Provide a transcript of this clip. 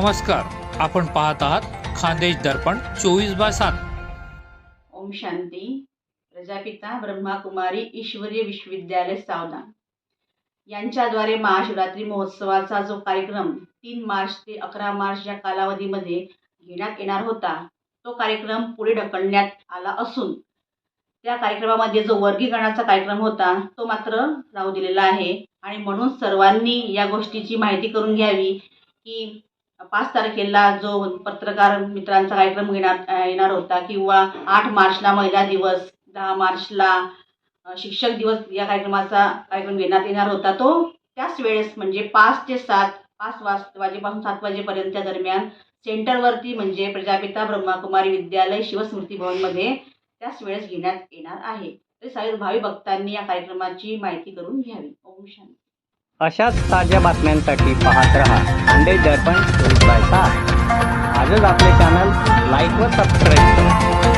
नमस्कार आपण पाहत आहात खानदेश दर्पण चोवीस बाय सात. ओम शांती. प्रजापिता ब्रह्माकुमारी ईश्वरीय विश्वविद्यालय सावधान. यांच्याद्वारे महाशिवरात्री महोत्सवाचा जो कार्यक्रम तीन मार्च ते अकरा मार्च या कालावधीमध्ये घेण्यात येणार होता तो कार्यक्रम पुढे ढकलण्यात आला असून त्या कार्यक्रमामध्ये जो वर्गीकरणाचा कार्यक्रम होता तो मात्र राहू दिलेला आहे. आणि म्हणून सर्वांनी या गोष्टीची माहिती करून घ्यावी की पाच तारखेला जो पत्रकार मित्रांचा कार्यक्रम घेणार येणार होता किंवा आठ मार्चला महिला दिवस दहा मार्चला शिक्षक दिवस या कार्यक्रमाचा कार्यक्रम घेण्यात येणार होता. तो त्याच वेळेस म्हणजे पाच ते सात पाच वाज वाजेपासून सात वाजेपर्यंतच्या दरम्यान सेंटरवरती म्हणजे प्रजापिता ब्रह्माकुमारी विद्यालय शिवस्मृती भवनमध्ये त्याच वेळेस घेण्यात येणार आहे. तरी साई भावी भक्तांनी या कार्यक्रमाची माहिती करून घ्यावी. ओम शांती. अशाच ताज्या बातम्यांसाठी पाहत रहा अंडे दर्पण चोवीस बाय सात आजच आपले चॅनल लाईक व सबस्क्राईब करा.